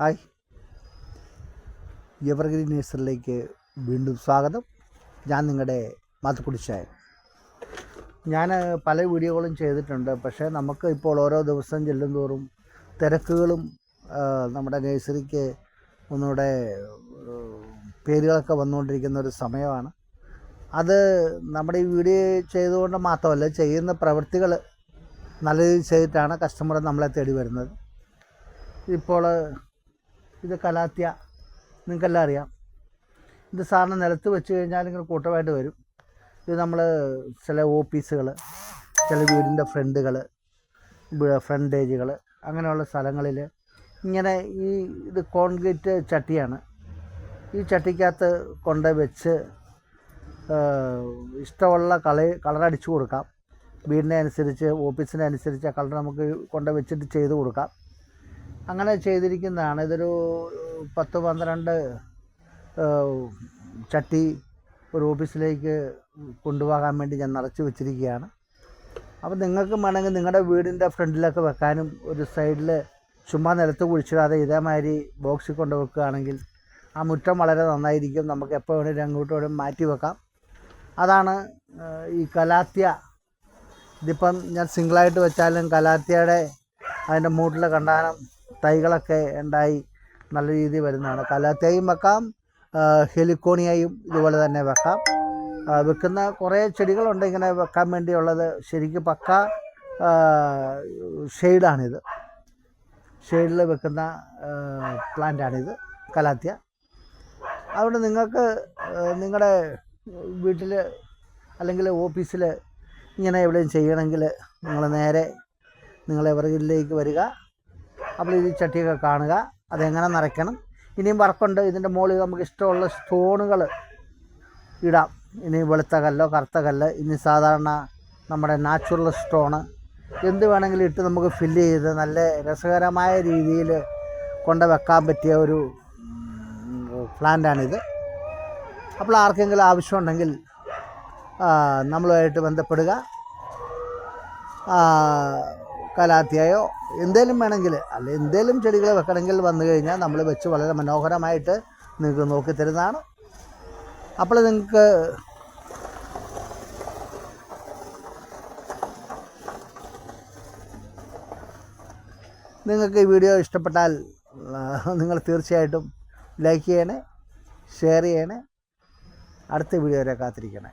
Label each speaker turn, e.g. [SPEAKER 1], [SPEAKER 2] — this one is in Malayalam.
[SPEAKER 1] ഹായ്. എവർഗ്രീൻ നേഴ്സറിലേക്ക് വീണ്ടും സ്വാഗതം. ഞാൻ നിങ്ങളുടെ മാത്തുക്കുടിച്ചായ ഞാൻ പല വീഡിയോകളും ചെയ്തിട്ടുണ്ട്. പക്ഷേ നമുക്ക് ഇപ്പോൾ ഓരോ ദിവസം ചെല്ലും തോറും തിരക്കുകളും നമ്മുടെ നേഴ്സറിക്ക് ഒന്നുകൂടെ പേരുകളൊക്കെ വന്നുകൊണ്ടിരിക്കുന്ന ഒരു സമയമാണ്. അത് നമ്മുടെ ഈ വീഡിയോ ചെയ്തുകൊണ്ട് മാത്രമല്ല ചെയ്യുന്ന പ്രവൃത്തികൾ നല്ല രീതിയിൽ ചെയ്തിട്ടാണ് കസ്റ്റമർ നമ്മളെ തേടി വരുന്നത്. ഇപ്പോൾ ഇത് കലാത്തിയ. നിങ്ങൾക്കെല്ലാം അറിയാം. ഇത് സാറിന് നിലത്ത് വെച്ച് കഴിഞ്ഞാൽ ഇങ്ങനെ കൂട്ടമായിട്ട് വരും. ഇത് നമ്മൾ ചില ഓഫീസുകൾ ചില വീടിന്റെ ഫ്രണ്ടുകൾ ഫ്രണ്ടേജുകൾ അങ്ങനെയുള്ള സ്ഥലങ്ങളിൽ ഇങ്ങനെ ഈ ഇത് കോൺക്രീറ്റ് ചട്ടിയാണ്. ഈ ചട്ടിക്കകത്ത് കൊണ്ട് വെച്ച് ഇഷ്ടമുള്ള കള കളർ അടിച്ചു കൊടുക്കാം. വീടിനെ അനുസരിച്ച് ഓഫീസിനെ അനുസരിച്ച് കളർ നമുക്ക് കൊണ്ട് വെച്ചിട്ട് ചെയ്ത് കൊടുക്കാം. അങ്ങനെ ചെയ്തിരിക്കുന്നതാണ്. ഇതൊരു പത്ത് പന്ത്രണ്ട് ചട്ടി ഒരു ഓഫീസിലേക്ക് കൊണ്ടുപോകാൻ വേണ്ടി ഞാൻ നിറച്ച് വെച്ചിരിക്കുകയാണ്. അപ്പോൾ നിങ്ങൾക്ക് വേണമെങ്കിൽ നിങ്ങളുടെ വീടിന്റെ ഫ്രണ്ടിലൊക്കെ വെക്കാനും ഒരു സൈഡിൽ ചുമ്മാ നിലത്ത് കുഴിച്ചിടാതെ ഇതേമാതിരി ബോക്സിൽ കൊണ്ട് വെക്കുകയാണെങ്കിൽ ആ മുറ്റം വളരെ നന്നായിരിക്കും. നമുക്ക് എപ്പോൾ വേണമെങ്കിലും അങ്ങോട്ടും ഇവിടെ മാറ്റി വെക്കാം. അതാണ് ഈ കലാത്യ ഇതിപ്പം ഞാൻ സിംഗിളായിട്ട് വെച്ചാലും കലാത്യയുടെ അതിന്റെ മൂട്ടിൽ കണ്ടാനം തൈകളൊക്കെ ഉണ്ടായി നല്ല രീതിയിൽ വരുന്നതാണ്. കലാത്തിയയും വെക്കാം ഹെലിക്കോണിയയും ഇതുപോലെ തന്നെ വെക്കാം. വെക്കുന്ന കുറേ ചെടികളുണ്ട് ഇങ്ങനെ വെക്കാൻ വേണ്ടിയുള്ളത്. ശരിക്കും പക്ക ഷെയ്ഡാണിത്. ഷെയ്ഡിൽ വെക്കുന്ന പ്ലാന്റാണിത് കലാത്തിയ. അതുകൊണ്ട് നിങ്ങൾക്ക് നിങ്ങളുടെ വീട്ടിൽ അല്ലെങ്കിൽ ഓഫീസിൽ ഇങ്ങനെ എവിടെയും ചെയ്യണമെങ്കിൽ നിങ്ങൾ നേരെ നിങ്ങൾ വിറകിലേക്ക് വരിക. അപ്പോൾ ഈ ചട്ടിയൊക്കെ കാണുക. അതെങ്ങനെ നിറയ്ക്കണം? ഇനിയും വർക്കുണ്ട് ഇതിന്റെ മുകളിൽ നമുക്ക് ഇഷ്ടമുള്ള സ്റ്റോണുകൾ ഇടാം. ഇനി വെളുത്ത കല്ലോ കറുത്ത കല്ല്. ഇനി സാധാരണ നമ്മുടെ നാച്ചുറൽ സ്റ്റോണ്. എന്ത് വേണമെങ്കിലും ഇട്ട് നമുക്ക് ഫില്ല് ചെയ്ത് നല്ല രസകരമായ രീതിയിൽ കൊണ്ട് വെക്കാൻ പറ്റിയ ഒരു പ്ലാന്റാണിത്. അപ്പോൾ ആർക്കെങ്കിലും ആവശ്യമുണ്ടെങ്കിൽ നമ്മളുമായിട്ട് ബന്ധപ്പെടുക. കലാത്തിയായോ എന്തേലും വേണമെങ്കിൽ അല്ലെ എന്തേലും ചെടികൾ വെക്കണമെങ്കിൽ വന്നു കഴിഞ്ഞാൽ നമ്മൾ വെച്ച് വളരെ മനോഹരമായിട്ട് നിങ്ങൾക്ക് നോക്കി തരുന്നതാണ്. അപ്പോൾ നിങ്ങൾക്ക് നിങ്ങൾക്ക് ഈ വീഡിയോ ഇഷ്ടപ്പെട്ടാൽ നിങ്ങൾ തീർച്ചയായിട്ടും ലൈക്ക് ചെയ്യണേ ഷെയർ ചെയ്യണേ അടുത്ത വീഡിയോ വരെ കാത്തിരിക്കണേ.